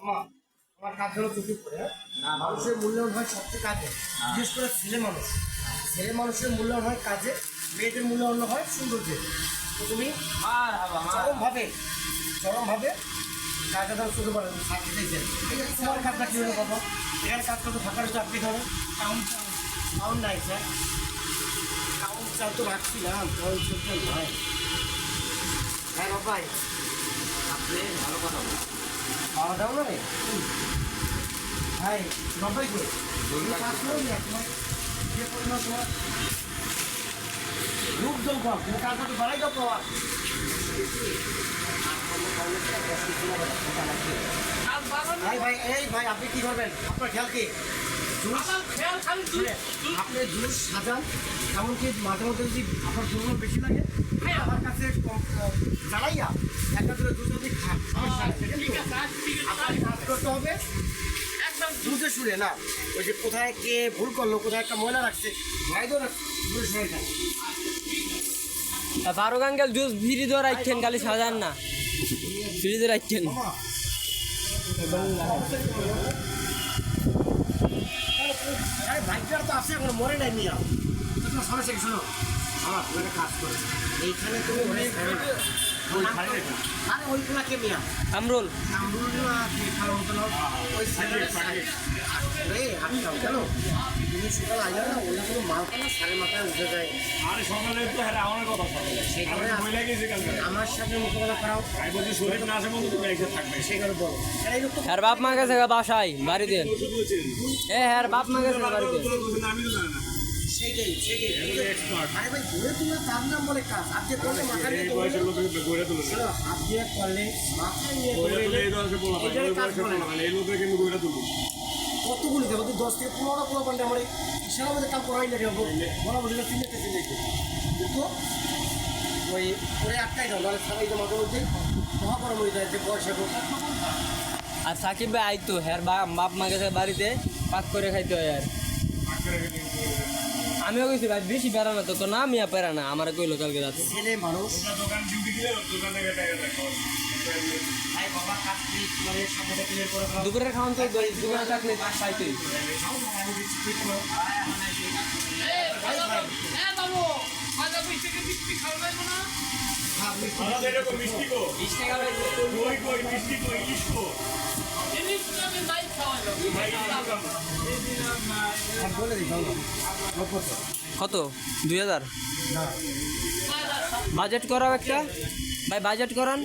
আমা আমার কাজ হলো চুপি করে। হ্যাঁ? মানুষের মূল্যায়ন হয় সবচেয়ে কাজে বিশেষ করে ছেলে মানুষ। ছেলে মানুষের মূল্যায়ন হয় কাজে মেয়েদের মূল্যায়ন হয় সৌন্দর্যে। তো তুমি চরমভাবে চরমভাবে কাজটা করেন থাকতে চাইছেন ঠিক আছে। তোমার কাজটা কী হলো বাবা এখানে কাজ করতে থাকার চাকরি ধরো কাউন্ট কাউন্ট নাই স্যার কাউন্ট চাল তো রাখছিলাম কাউন্ট চলতে নয় হ্যাঁ বাবাই। আপনি ভালো কথা বলুন খাওয়া দাও না রে ভাই বাবাই করে রূপ জল তুমি কাজ করতে বাড়াই দাও ভাই ভাই এই ভাই আপনি কি করবেন? আপনার খেয়াল কি? আপনি জুস সাজান এমনকি মাঝে মধ্যে যদি আপনার জন্য বেশি লাগে আমার কাছে জ্বালাইয়া একটা করে জুস খান করতে হবে। একদম বুঝে শুনে না? ওই যে কোথায় কে ভুল করল কোথায় একটা ময়লা রাখছে ভাইদো রাখছে বুঝে শুনে খান। ফারুক আঙ্কেল জুস ফ্রিজে রাখছেন খালি সাজান না। ফ্রিজে রাখছেন। আরে তো আছে এখন মরে নাই মিয়া। তোমার সমস্যা কি শোনো। আমার একটা কাজ করো। এইখানে তুমি ওই ওই আরে ওইগুলা কে মিয়া? আমরুল। আমরুল্লা হ্যাঁ আমার সাথে বাপ মা গেছে বাসায়, বাড়িতে। হ্যাঁ হ্যাঁ বাপ মা গেছে বাড়িতে। না। সেইটাই সেইটাই expert। আরে ভাই ঘুরে তুলে তার নাম বলে কাজ। হাত দিয়ে মাথা নিয়ে এই বয়সের লোককে গড়ে তুলে শোনো, হাত দিয়ে করলে মাথা নিয়ে গড়ে তুলে এই বয়সে বলা হয় এই কাজ বলা না। হয় এই লোককে কিন্তু গড়ে তুলবো কতগুলি দেবো? তুই দশ থেকে পনেরোটা আমার ইশারা মধ্যে কাম করাই লাগে বলা চিনেতে কিন্তু ওই ওরে আটকাই দাও নাহলে সবাই তো মাঝে মধ্যে মহাকরম হয়ে যায় যে বয়সে আর সাকিব ভাই আইতো হ্যার বাপ বাপ মা গেছে বাড়িতে পাক করে খাইতে হয় আর। আমিও কইছি ভাই বেশি বেড়া না তো না মিয়া পেরা না। আমার কইলো কালকে রাতে। ছেলে মানুষ। দোকান ডিউটি দিলে দোকান থেকে টাকা দেখো ভাই বাবা কাজ করে সামনে ক্লিয়ার করে দাও দুপুরের খাওয়ান তো দুপুরে থাকলে পাইতোই আমাদের এরকম মিষ্টি কই কই ইলিশ ইলিশ তো কত? দুই হাজার? বাজেট করাও একটা? ভাই বাজেট করান।